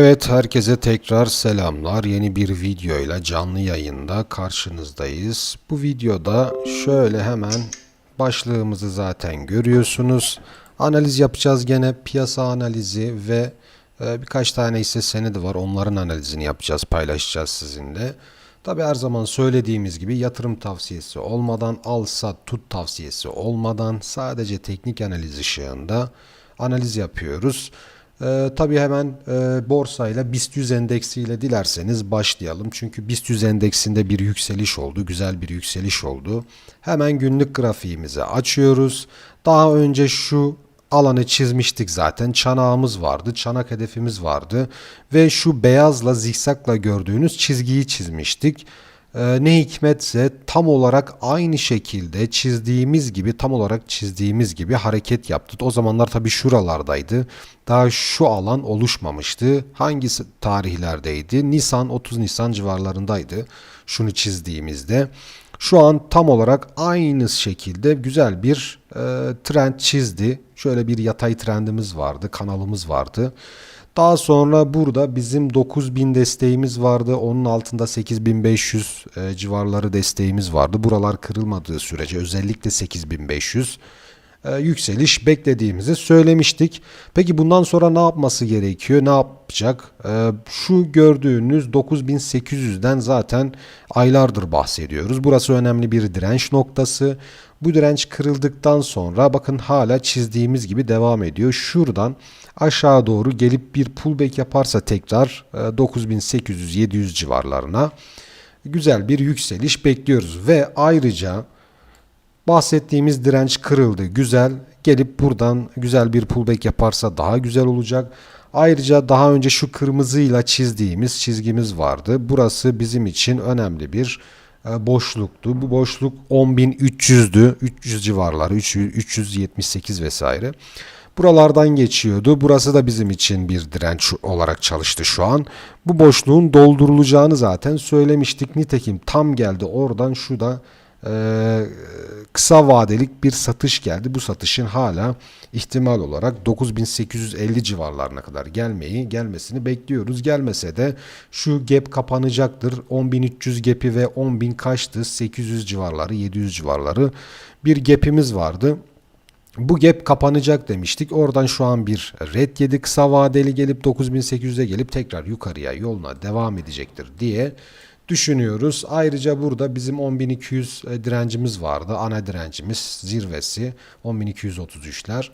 Evet, herkese tekrar selamlar. Yeni bir videoyla canlı yayında karşınızdayız. Bu videoda şöyle hemen başlığımızı zaten görüyorsunuz. Analiz yapacağız gene piyasa analizi ve e, birkaç tane hisse senedi var. Onların analizini yapacağız, paylaşacağız sizinle. Tabi her zaman söylediğimiz gibi yatırım tavsiyesi olmadan, al sat tut tavsiyesi olmadan sadece teknik analiz ışığında analiz yapıyoruz. Ee, tabii hemen e, borsayla BIST 100 endeksiyle dilerseniz başlayalım. Çünkü BIST 100 endeksinde bir yükseliş oldu. Güzel bir yükseliş oldu. Hemen günlük grafiğimizi açıyoruz. Daha önce şu alanı çizmiştik zaten. Çanağımız vardı. Çanak hedefimiz vardı. Ve şu beyazla zikzakla gördüğünüz çizgiyi çizmiştik. Ee, ne hikmetse tam olarak aynı şekilde çizdiğimiz gibi tam olarak çizdiğimiz gibi hareket yaptı. O zamanlar tabii şuralardaydı. Daha şu alan oluşmamıştı. Hangi tarihlerdeydi? Nisan 30 Nisan civarlarındaydı. Şunu çizdiğimizde. Şu an tam olarak aynı şekilde güzel bir e, trend çizdi. Şöyle bir yatay trendimiz vardı, kanalımız vardı. Daha sonra burada bizim 9000 desteğimiz vardı. Onun altında 8500 e, civarları desteğimiz vardı. Buralar kırılmadığı sürece özellikle 8500 e, yükseliş beklediğimizi söylemiştik. Peki bundan sonra ne yapması gerekiyor? Ne yapacak? E, şu gördüğünüz 9800'den zaten aylardır bahsediyoruz. Burası önemli bir direnç noktası. Bu direnç kırıldıktan sonra bakın hala çizdiğimiz gibi devam ediyor. Şuradan aşağı doğru gelip bir pullback yaparsa tekrar 9800-700 civarlarına güzel bir yükseliş bekliyoruz. Ve ayrıca bahsettiğimiz direnç kırıldı. Güzel. Gelip buradan güzel bir pullback yaparsa daha güzel olacak. Ayrıca daha önce şu kırmızıyla çizdiğimiz çizgimiz vardı. Burası bizim için önemli bir e, boşluktu. Bu boşluk 10.300'dü. 300 civarları, 378 vesaire. Buralardan geçiyordu. Burası da bizim için bir direnç olarak çalıştı şu an. Bu boşluğun doldurulacağını zaten söylemiştik. Nitekim tam geldi oradan şu da e, kısa vadelik bir satış geldi. Bu satışın hala ihtimal olarak 9850 civarlarına kadar gelmeyi gelmesini bekliyoruz. Gelmese de şu gap kapanacaktır. 10300 gap'i ve 10000 kaçtı? 800 civarları, 700 civarları bir gap'imiz vardı. Bu gap kapanacak demiştik. Oradan şu an bir red yedi kısa vadeli gelip 9800'e gelip tekrar yukarıya yoluna devam edecektir diye düşünüyoruz. Ayrıca burada bizim 10200 direncimiz vardı. Ana direncimiz zirvesi 10233'ler.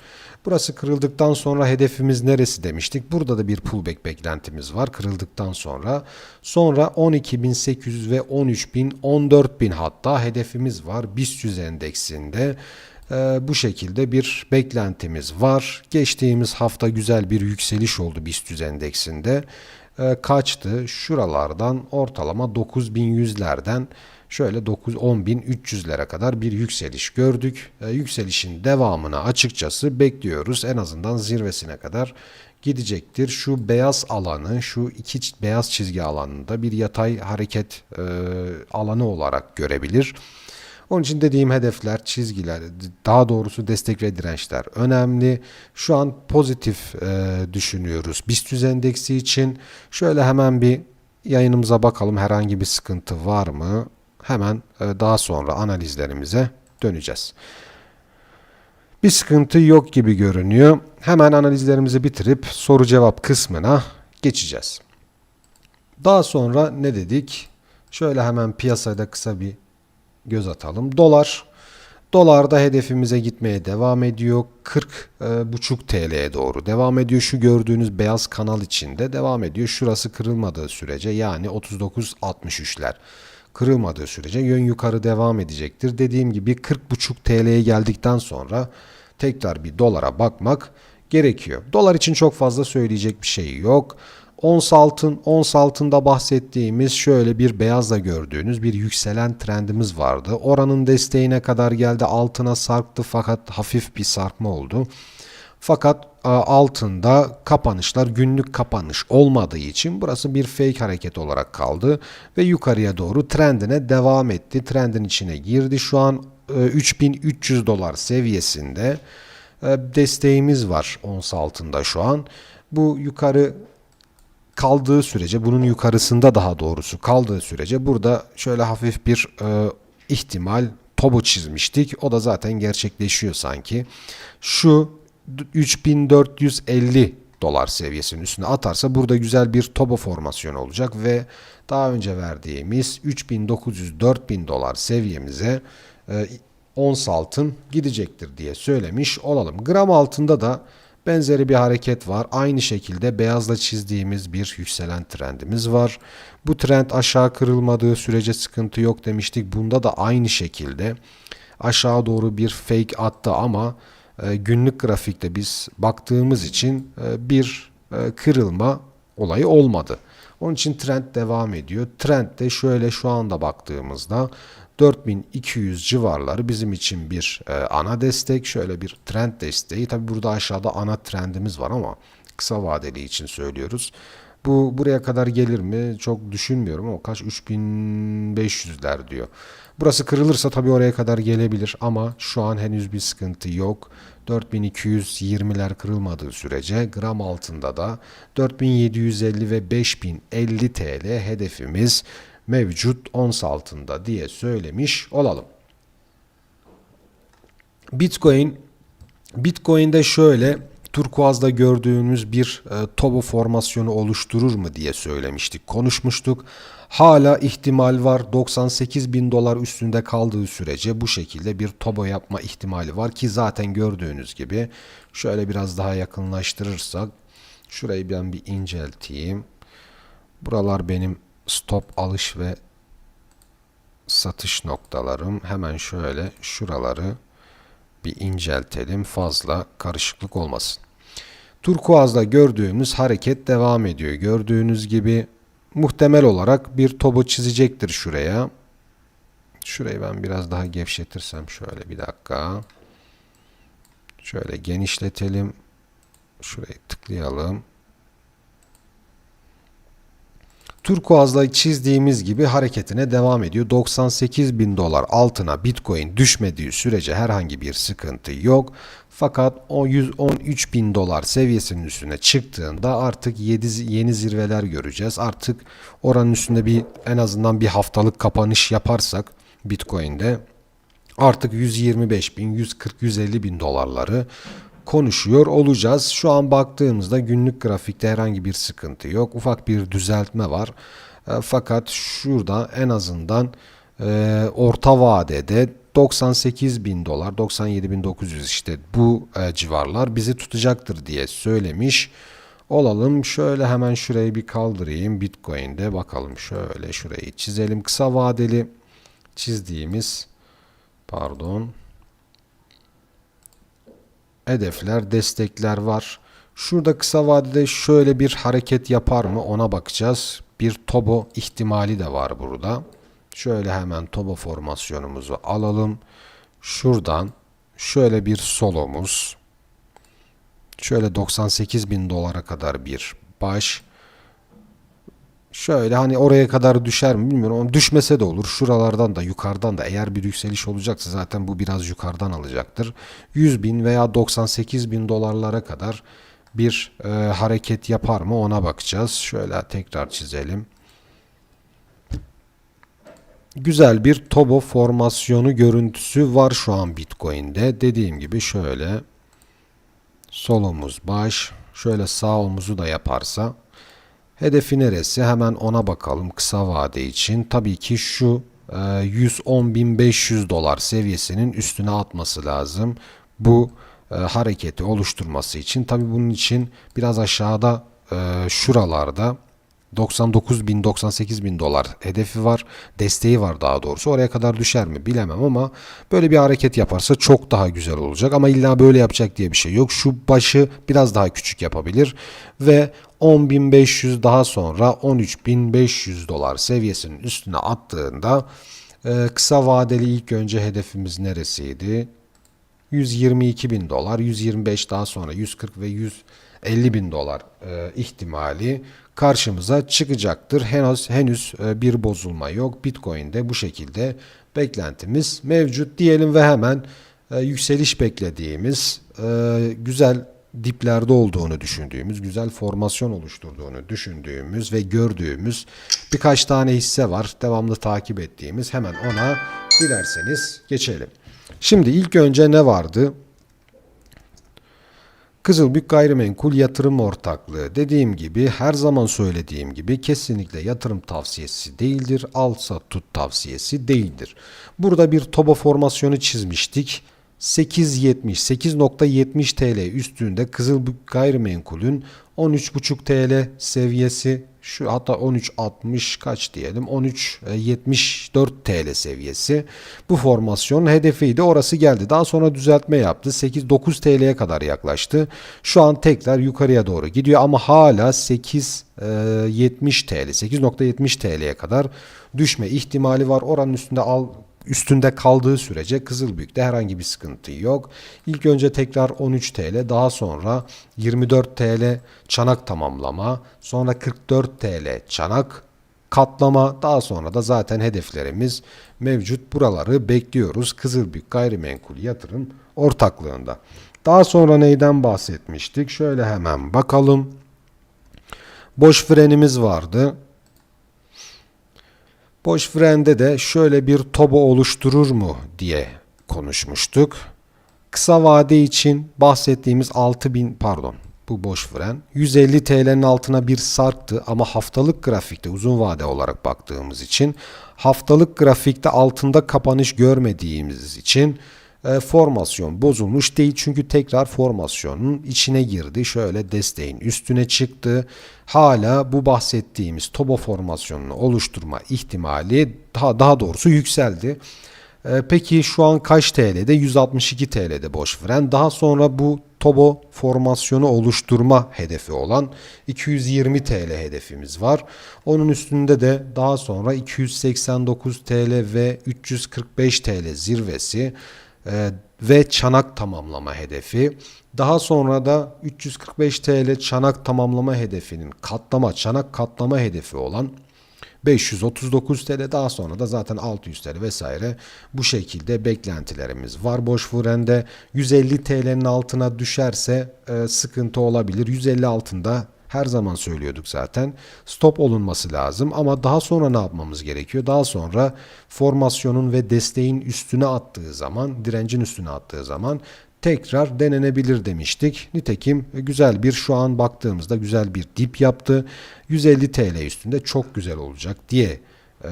Burası kırıldıktan sonra hedefimiz neresi demiştik. Burada da bir pullback beklentimiz var kırıldıktan sonra. Sonra 12800 ve 13000 14000 hatta hedefimiz var BIST 100 endeksinde. Ee, bu şekilde bir beklentimiz var. Geçtiğimiz hafta güzel bir yükseliş oldu BIST 100 endeksinde. Ee, kaçtı? Şuralardan ortalama 9100'lerden şöyle 9 10300'lere kadar bir yükseliş gördük. Ee, yükselişin devamını açıkçası bekliyoruz. En azından zirvesine kadar gidecektir. Şu beyaz alanı, şu iki beyaz çizgi alanında bir yatay hareket e, alanı olarak görebilir. Onun için dediğim hedefler, çizgiler, daha doğrusu destek ve dirençler önemli. Şu an pozitif e, düşünüyoruz. BIST 100 endeksi için şöyle hemen bir yayınımıza bakalım herhangi bir sıkıntı var mı? Hemen e, daha sonra analizlerimize döneceğiz. Bir sıkıntı yok gibi görünüyor. Hemen analizlerimizi bitirip soru cevap kısmına geçeceğiz. Daha sonra ne dedik? Şöyle hemen piyasada kısa bir göz atalım. Dolar. Dolarda hedefimize gitmeye devam ediyor. 40 e, TL'ye doğru devam ediyor. Şu gördüğünüz beyaz kanal içinde devam ediyor. Şurası kırılmadığı sürece yani 39.63'ler kırılmadığı sürece yön yukarı devam edecektir. Dediğim gibi 40 buçuk TL'ye geldikten sonra tekrar bir dolara bakmak gerekiyor. Dolar için çok fazla söyleyecek bir şey yok. Ons altın, ons altında bahsettiğimiz şöyle bir beyazla gördüğünüz bir yükselen trendimiz vardı. Oranın desteğine kadar geldi altına sarktı fakat hafif bir sarkma oldu. Fakat altında kapanışlar günlük kapanış olmadığı için burası bir fake hareket olarak kaldı ve yukarıya doğru trendine devam etti. Trendin içine girdi. Şu an 3300 dolar seviyesinde desteğimiz var ons altında şu an. Bu yukarı kaldığı sürece bunun yukarısında daha doğrusu kaldığı sürece burada şöyle hafif bir e, ihtimal tobo çizmiştik. O da zaten gerçekleşiyor sanki. Şu 3450 dolar seviyesinin üstüne atarsa burada güzel bir tobo formasyonu olacak ve daha önce verdiğimiz 3900-4000 dolar seviyemize e, ons altın gidecektir diye söylemiş olalım. Gram altında da benzeri bir hareket var. Aynı şekilde beyazla çizdiğimiz bir yükselen trendimiz var. Bu trend aşağı kırılmadığı sürece sıkıntı yok demiştik. Bunda da aynı şekilde aşağı doğru bir fake attı ama e, günlük grafikte biz baktığımız için e, bir e, kırılma olayı olmadı. Onun için trend devam ediyor. Trend de şöyle şu anda baktığımızda 4200 civarları bizim için bir e, ana destek. Şöyle bir trend desteği. Tabi burada aşağıda ana trendimiz var ama kısa vadeli için söylüyoruz. Bu buraya kadar gelir mi? Çok düşünmüyorum ama kaç 3500'ler diyor. Burası kırılırsa tabii oraya kadar gelebilir ama şu an henüz bir sıkıntı yok. 4220'ler kırılmadığı sürece gram altında da 4750 ve 5050 TL hedefimiz mevcut ons altında diye söylemiş olalım. Bitcoin Bitcoin'de şöyle turkuazda gördüğümüz bir e, tobo formasyonu oluşturur mu diye söylemiştik, konuşmuştuk. Hala ihtimal var 98 bin dolar üstünde kaldığı sürece bu şekilde bir tobo yapma ihtimali var ki zaten gördüğünüz gibi şöyle biraz daha yakınlaştırırsak şurayı ben bir incelteyim. Buralar benim stop alış ve satış noktalarım. Hemen şöyle şuraları bir inceltelim fazla karışıklık olmasın. Turkuaz'da gördüğümüz hareket devam ediyor. Gördüğünüz gibi muhtemel olarak bir tobo çizecektir şuraya. Şurayı ben biraz daha gevşetirsem şöyle bir dakika. Şöyle genişletelim. Şurayı tıklayalım. Turkuaz'la çizdiğimiz gibi hareketine devam ediyor. 98 bin dolar altına Bitcoin düşmediği sürece herhangi bir sıkıntı yok. Fakat o 113 bin dolar seviyesinin üstüne çıktığında artık yeni zirveler göreceğiz. Artık oranın üstünde bir en azından bir haftalık kapanış yaparsak Bitcoin'de artık 125 bin, 140, 150 bin dolarları konuşuyor olacağız. Şu an baktığımızda günlük grafikte herhangi bir sıkıntı yok. Ufak bir düzeltme var. E, fakat şurada en azından e, orta vadede 98 bin dolar, 97 bin 900 işte bu e, civarlar bizi tutacaktır diye söylemiş olalım. Şöyle hemen şurayı bir kaldırayım. Bitcoin'de bakalım şöyle şurayı çizelim. Kısa vadeli çizdiğimiz pardon hedefler, destekler var. Şurada kısa vadede şöyle bir hareket yapar mı ona bakacağız. Bir tobo ihtimali de var burada. Şöyle hemen tobo formasyonumuzu alalım. Şuradan şöyle bir solomuz. Şöyle 98 bin dolara kadar bir baş. Şöyle hani oraya kadar düşer mi bilmiyorum ama düşmese de olur. Şuralardan da yukarıdan da eğer bir yükseliş olacaksa zaten bu biraz yukarıdan alacaktır. 100 bin veya 98 bin dolarlara kadar bir e, hareket yapar mı ona bakacağız. Şöyle tekrar çizelim. Güzel bir tobo formasyonu görüntüsü var şu an Bitcoin'de. Dediğim gibi şöyle solumuz baş, şöyle sağ omuzu da yaparsa Hedefi neresi? Hemen ona bakalım kısa vade için. Tabii ki şu 110.500 e, dolar seviyesinin üstüne atması lazım. Bu e, hareketi oluşturması için. Tabii bunun için biraz aşağıda e, şuralarda 99 bin 98 bin dolar hedefi var. Desteği var daha doğrusu. Oraya kadar düşer mi bilemem ama böyle bir hareket yaparsa çok daha güzel olacak. Ama illa böyle yapacak diye bir şey yok. Şu başı biraz daha küçük yapabilir ve 10.500 daha sonra 13.500 dolar seviyesinin üstüne attığında e, kısa vadeli ilk önce hedefimiz neresiydi? 122 bin dolar, 125 daha sonra 140 ve 150 bin dolar e, ihtimali karşımıza çıkacaktır. Henüz henüz e, bir bozulma yok. Bitcoin'de bu şekilde beklentimiz mevcut diyelim ve hemen yükseliş beklediğimiz güzel diplerde olduğunu düşündüğümüz, güzel formasyon oluşturduğunu düşündüğümüz ve gördüğümüz birkaç tane hisse var. Devamlı takip ettiğimiz. Hemen ona dilerseniz geçelim. Şimdi ilk önce ne vardı? Kızılbük Gayrimenkul Yatırım Ortaklığı dediğim gibi her zaman söylediğim gibi kesinlikle yatırım tavsiyesi değildir. Al sat tut tavsiyesi değildir. Burada bir TOBA formasyonu çizmiştik. 8.70 8.70 TL üstünde Kızılbük Gayrimenkul'ün 13.5 TL seviyesi şu hatta 13.60 kaç diyelim 13.74 TL seviyesi. Bu formasyonun hedefiydi orası geldi. Daha sonra düzeltme yaptı 8-9 TL'ye kadar yaklaştı. Şu an tekrar yukarıya doğru gidiyor ama hala 8.70 TL 8.70 TL'ye kadar düşme ihtimali var. Oranın üstünde al üstünde kaldığı sürece Kızılbük'te herhangi bir sıkıntı yok. İlk önce tekrar 13 TL, daha sonra 24 TL çanak tamamlama, sonra 44 TL çanak katlama, daha sonra da zaten hedeflerimiz mevcut. Buraları bekliyoruz Kızılbük Gayrimenkul Yatırım ortaklığında. Daha sonra neyden bahsetmiştik? Şöyle hemen bakalım. Boş frenimiz vardı. Boş frende de şöyle bir tobo oluşturur mu diye konuşmuştuk. Kısa vade için bahsettiğimiz 6000 pardon bu boş fren 150 TL'nin altına bir sarktı ama haftalık grafikte uzun vade olarak baktığımız için haftalık grafikte altında kapanış görmediğimiz için e, formasyon bozulmuş değil çünkü tekrar formasyonun içine girdi. Şöyle desteğin üstüne çıktı. Hala bu bahsettiğimiz tobo formasyonunu oluşturma ihtimali daha daha doğrusu yükseldi. E, peki şu an kaç TL'de? 162 TL'de boş fren. Daha sonra bu Tobo formasyonu oluşturma hedefi olan 220 TL hedefimiz var. Onun üstünde de daha sonra 289 TL ve 345 TL zirvesi e, ve çanak tamamlama hedefi. Daha sonra da 345 TL çanak tamamlama hedefinin katlama çanak katlama hedefi olan 539 TL daha sonra da zaten 600 TL vesaire bu şekilde beklentilerimiz var. Boş frende 150 TL'nin altına düşerse e, sıkıntı olabilir. 150 altında her zaman söylüyorduk zaten. Stop olunması lazım ama daha sonra ne yapmamız gerekiyor? Daha sonra formasyonun ve desteğin üstüne attığı zaman, direncin üstüne attığı zaman tekrar denenebilir demiştik. Nitekim güzel bir şu an baktığımızda güzel bir dip yaptı. 150 TL üstünde çok güzel olacak diye e,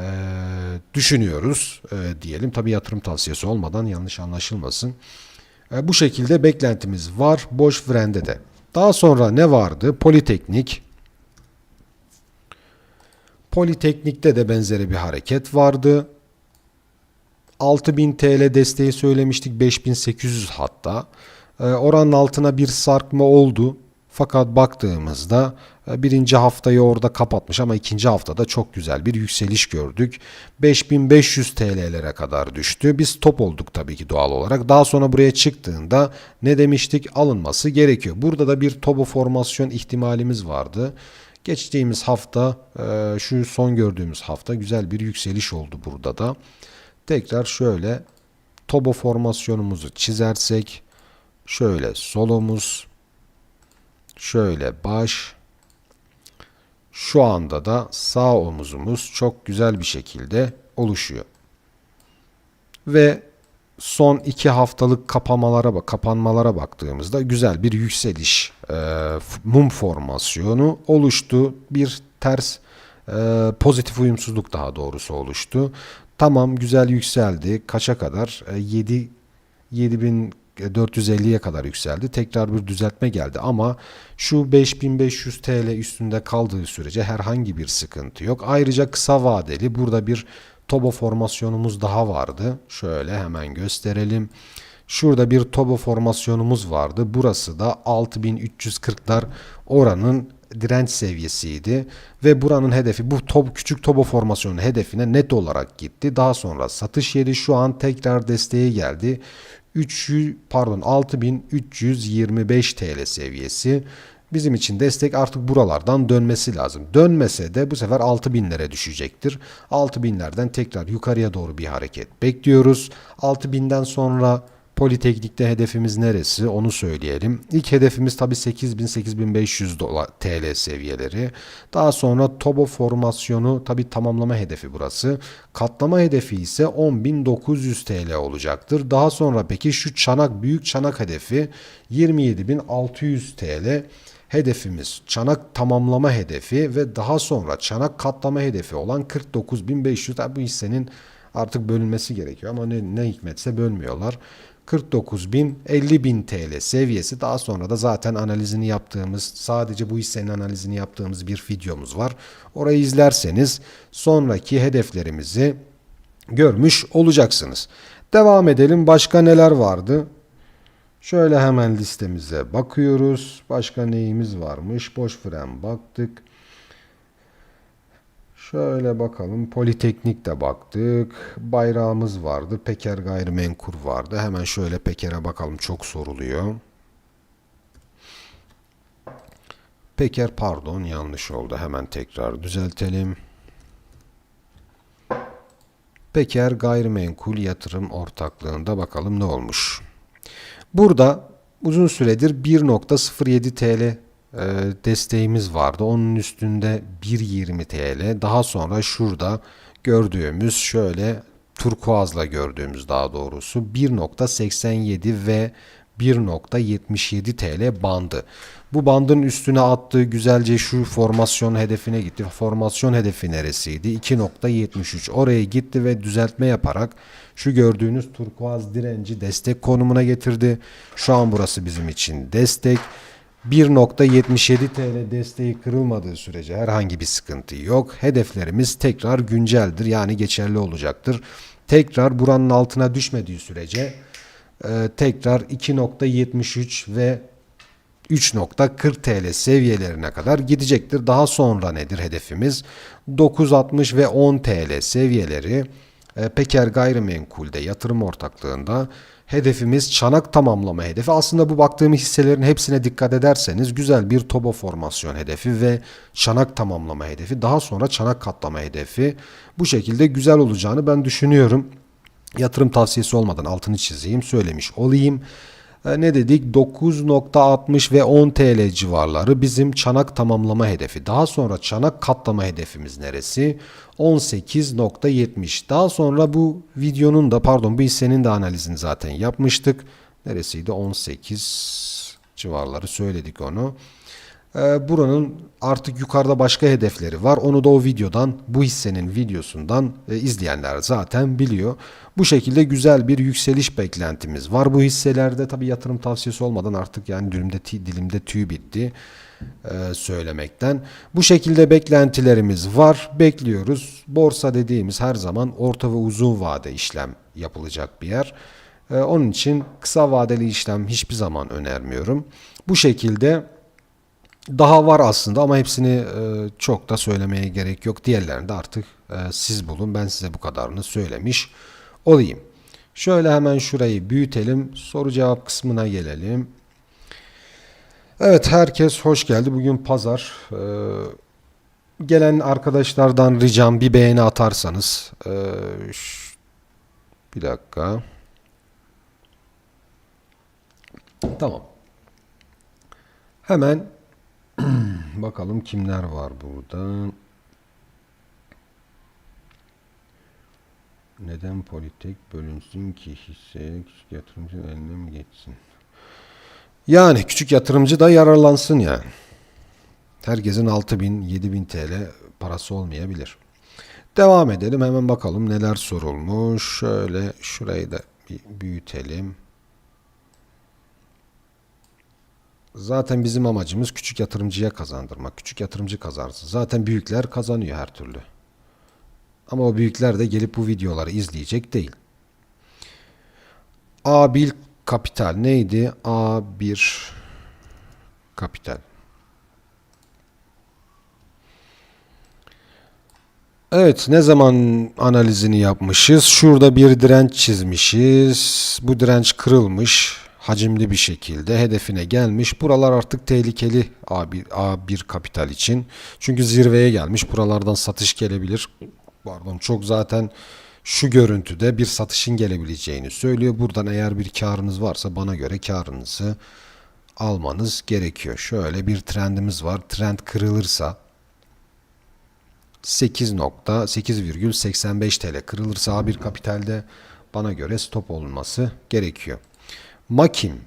düşünüyoruz e, diyelim. Tabi yatırım tavsiyesi olmadan yanlış anlaşılmasın. E, bu şekilde beklentimiz var boş frende de. Daha sonra ne vardı? Politeknik. Politeknik'te de benzeri bir hareket vardı. 6000 TL desteği söylemiştik 5800 hatta. E, oranın altına bir sarkma oldu. Fakat baktığımızda e, birinci haftayı orada kapatmış ama ikinci haftada çok güzel bir yükseliş gördük. 5500 TL'lere kadar düştü. Biz top olduk tabii ki doğal olarak. Daha sonra buraya çıktığında ne demiştik? Alınması gerekiyor. Burada da bir tobo formasyon ihtimalimiz vardı. Geçtiğimiz hafta e, şu son gördüğümüz hafta güzel bir yükseliş oldu burada da. Tekrar şöyle tobo formasyonumuzu çizersek şöyle solumuz şöyle baş şu anda da sağ omuzumuz çok güzel bir şekilde oluşuyor. Ve son iki haftalık kapamalara kapanmalara baktığımızda güzel bir yükseliş e, mum formasyonu oluştu. Bir ters e, pozitif uyumsuzluk daha doğrusu oluştu. Tamam güzel yükseldi. Kaça kadar? E, 7 7450'ye kadar yükseldi. Tekrar bir düzeltme geldi ama şu 5500 TL üstünde kaldığı sürece herhangi bir sıkıntı yok. Ayrıca kısa vadeli burada bir tobo formasyonumuz daha vardı. Şöyle hemen gösterelim. Şurada bir tobo formasyonumuz vardı. Burası da 6340'lar oranın direnç seviyesiydi ve buranın hedefi bu top, küçük tobo formasyonun hedefine net olarak gitti. Daha sonra satış yeri şu an tekrar desteğe geldi. 300 pardon 6325 TL seviyesi. Bizim için destek artık buralardan dönmesi lazım. Dönmese de bu sefer 6000'lere düşecektir. 6000'lerden tekrar yukarıya doğru bir hareket bekliyoruz. 6000'den sonra Politeknik'te hedefimiz neresi onu söyleyelim. İlk hedefimiz tabi 8000-8500 dolar TL seviyeleri. Daha sonra TOBO formasyonu tabi tamamlama hedefi burası. Katlama hedefi ise 10.900 TL olacaktır. Daha sonra peki şu çanak büyük çanak hedefi 27.600 TL hedefimiz çanak tamamlama hedefi ve daha sonra çanak katlama hedefi olan 49.500 Tabi bu hissenin artık bölünmesi gerekiyor ama ne, ne hikmetse bölmüyorlar. 49.000 50.000 TL seviyesi daha sonra da zaten analizini yaptığımız sadece bu hissenin analizini yaptığımız bir videomuz var. Orayı izlerseniz sonraki hedeflerimizi görmüş olacaksınız. Devam edelim. Başka neler vardı? Şöyle hemen listemize bakıyoruz. Başka neyimiz varmış? Boş fren baktık. Şöyle bakalım. Politeknik'te baktık. Bayrağımız vardı. Peker gayrimenkul vardı. Hemen şöyle Peker'e bakalım. Çok soruluyor. Peker pardon yanlış oldu. Hemen tekrar düzeltelim. Peker gayrimenkul yatırım ortaklığında bakalım ne olmuş. Burada uzun süredir 1.07 TL desteğimiz vardı. Onun üstünde 1.20 TL. Daha sonra şurada gördüğümüz şöyle turkuazla gördüğümüz daha doğrusu 1.87 ve 1.77 TL bandı. Bu bandın üstüne attığı güzelce şu formasyon hedefine gitti. Formasyon hedefi neresiydi? 2.73. Oraya gitti ve düzeltme yaparak şu gördüğünüz turkuaz direnci destek konumuna getirdi. Şu an burası bizim için destek. 1.77 TL desteği kırılmadığı sürece herhangi bir sıkıntı yok. Hedeflerimiz tekrar günceldir yani geçerli olacaktır. Tekrar buranın altına düşmediği sürece e, tekrar 2.73 ve 3.40 TL seviyelerine kadar gidecektir. Daha sonra nedir hedefimiz? 9.60 ve 10 TL seviyeleri e, Peker Gayrimenkul'de yatırım ortaklığında hedefimiz çanak tamamlama hedefi. Aslında bu baktığım hisselerin hepsine dikkat ederseniz güzel bir tobo formasyon hedefi ve çanak tamamlama hedefi. Daha sonra çanak katlama hedefi. Bu şekilde güzel olacağını ben düşünüyorum. Yatırım tavsiyesi olmadan altını çizeyim söylemiş olayım. E, ne dedik 9.60 ve 10 TL civarları bizim çanak tamamlama hedefi. Daha sonra çanak katlama hedefimiz neresi? 18.70. Daha sonra bu videonun da pardon bu hissenin de analizini zaten yapmıştık. Neresiydi? 18 civarları söyledik onu. Ee, buranın artık yukarıda başka hedefleri var. Onu da o videodan, bu hissenin videosundan e, izleyenler zaten biliyor. Bu şekilde güzel bir yükseliş beklentimiz var. Bu hisselerde tabii yatırım tavsiyesi olmadan artık yani dilimde, dilimde tüy bitti e, söylemekten. Bu şekilde beklentilerimiz var. Bekliyoruz. Borsa dediğimiz her zaman orta ve uzun vade işlem yapılacak bir yer. E, onun için kısa vadeli işlem hiçbir zaman önermiyorum. Bu şekilde daha var aslında ama hepsini e, çok da söylemeye gerek yok. Diğerlerini de artık e, siz bulun. Ben size bu kadarını söylemiş olayım. Şöyle hemen şurayı büyütelim. Soru cevap kısmına gelelim. Evet herkes hoş geldi. Bugün pazar. Ee, gelen arkadaşlardan ricam bir beğeni atarsanız. Bir dakika. Tamam. Hemen bakalım kimler var burada. Neden politek bölünsün ki hisse küçük yatırımcının eline mi geçsin? Yani küçük yatırımcı da yararlansın yani. Herkesin 6000 7000 TL parası olmayabilir. Devam edelim hemen bakalım neler sorulmuş. Şöyle şurayı da bir büyütelim. Zaten bizim amacımız küçük yatırımcıya kazandırmak. Küçük yatırımcı kazansın. Zaten büyükler kazanıyor her türlü. Ama o büyükler de gelip bu videoları izleyecek değil. A1 kapital neydi? A1 kapital. Evet, ne zaman analizini yapmışız? Şurada bir direnç çizmişiz. Bu direnç kırılmış, hacimli bir şekilde hedefine gelmiş. Buralar artık tehlikeli A1, A1 kapital için. Çünkü zirveye gelmiş. Buralardan satış gelebilir. Pardon, çok zaten şu görüntüde bir satışın gelebileceğini söylüyor. Buradan eğer bir karınız varsa bana göre karınızı almanız gerekiyor. Şöyle bir trendimiz var. Trend kırılırsa 8.8,85 TL kırılırsa A1 kapitalde bana göre stop olması gerekiyor. Makim.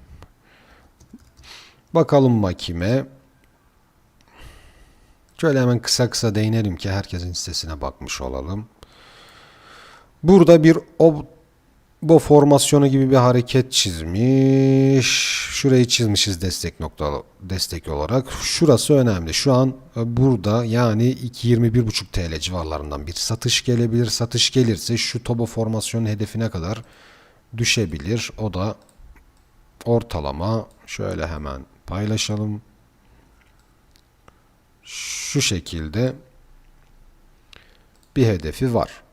Bakalım Makim'e. Şöyle hemen kısa kısa değinelim ki herkesin sitesine bakmış olalım. Burada bir obo formasyonu gibi bir hareket çizmiş. Şurayı çizmişiz destek nokta destek olarak. Şurası önemli. Şu an e, burada yani 2.21.5 TL civarlarından bir satış gelebilir. Satış gelirse şu tobo formasyonun hedefine kadar düşebilir. O da ortalama şöyle hemen paylaşalım. Şu şekilde bir hedefi var.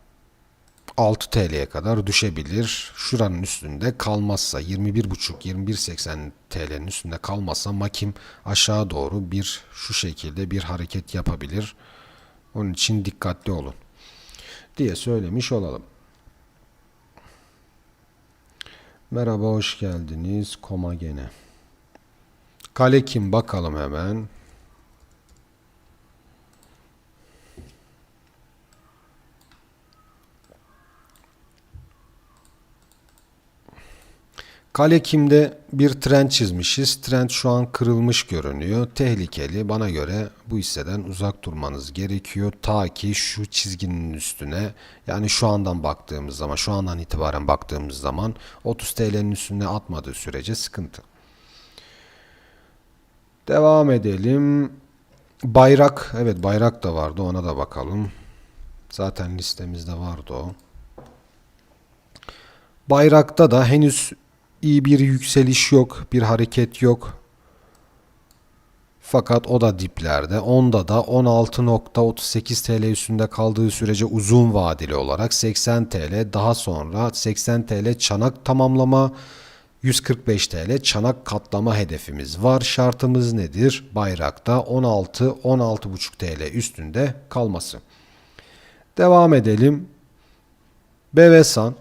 6 TL'ye kadar düşebilir. Şuranın üstünde kalmazsa 21.5-21.80 TL'nin üstünde kalmazsa Makim aşağı doğru bir şu şekilde bir hareket yapabilir. Onun için dikkatli olun diye söylemiş olalım. Merhaba hoş geldiniz. Koma gene. Kale kim bakalım hemen. Kale kimde bir trend çizmişiz. Trend şu an kırılmış görünüyor. Tehlikeli. Bana göre bu hisseden uzak durmanız gerekiyor. Ta ki şu çizginin üstüne yani şu andan baktığımız zaman şu andan itibaren baktığımız zaman 30 TL'nin üstüne atmadığı sürece sıkıntı. Devam edelim. Bayrak. Evet bayrak da vardı ona da bakalım. Zaten listemizde vardı o. Bayrakta da henüz iyi bir yükseliş yok, bir hareket yok. Fakat o da diplerde. Onda da 16.38 TL üstünde kaldığı sürece uzun vadeli olarak 80 TL daha sonra 80 TL çanak tamamlama 145 TL çanak katlama hedefimiz var. Şartımız nedir? Bayrakta 16 16,5 TL üstünde kalması. Devam edelim. Bevesan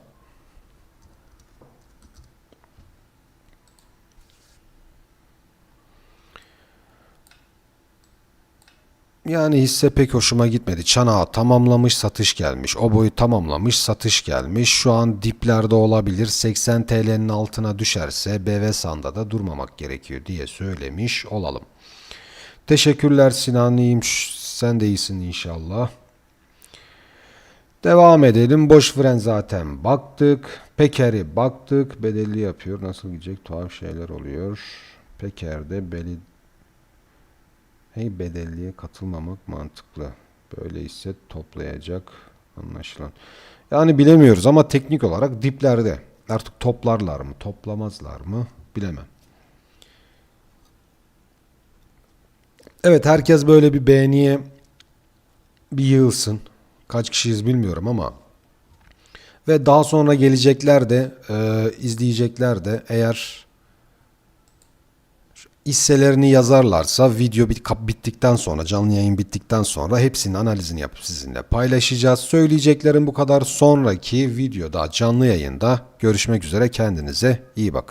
Yani hisse pek hoşuma gitmedi. Çanağı tamamlamış, satış gelmiş. O boyu tamamlamış, satış gelmiş. Şu an diplerde olabilir. 80 TL'nin altına düşerse BV Sanda da durmamak gerekiyor diye söylemiş olalım. Teşekkürler Sinan. İyiyim. Sen de iyisin inşallah. Devam edelim. Boş fren zaten baktık. Peker'i baktık. Bedelli yapıyor. Nasıl gidecek? Tuhaf şeyler oluyor. Peker'de beli Hey bedelliye katılmamak mantıklı. Böyle ise toplayacak anlaşılan. Yani bilemiyoruz ama teknik olarak diplerde. Artık toplarlar mı, toplamazlar mı bilemem. Evet herkes böyle bir beğeniye bir yığılsın. Kaç kişiyiz bilmiyorum ama ve daha sonra gelecekler de e, izleyecekler de eğer hisselerini yazarlarsa video bit bittikten sonra canlı yayın bittikten sonra hepsinin analizini yapıp sizinle paylaşacağız. Söyleyeceklerim bu kadar. Sonraki videoda canlı yayında görüşmek üzere kendinize iyi bakın.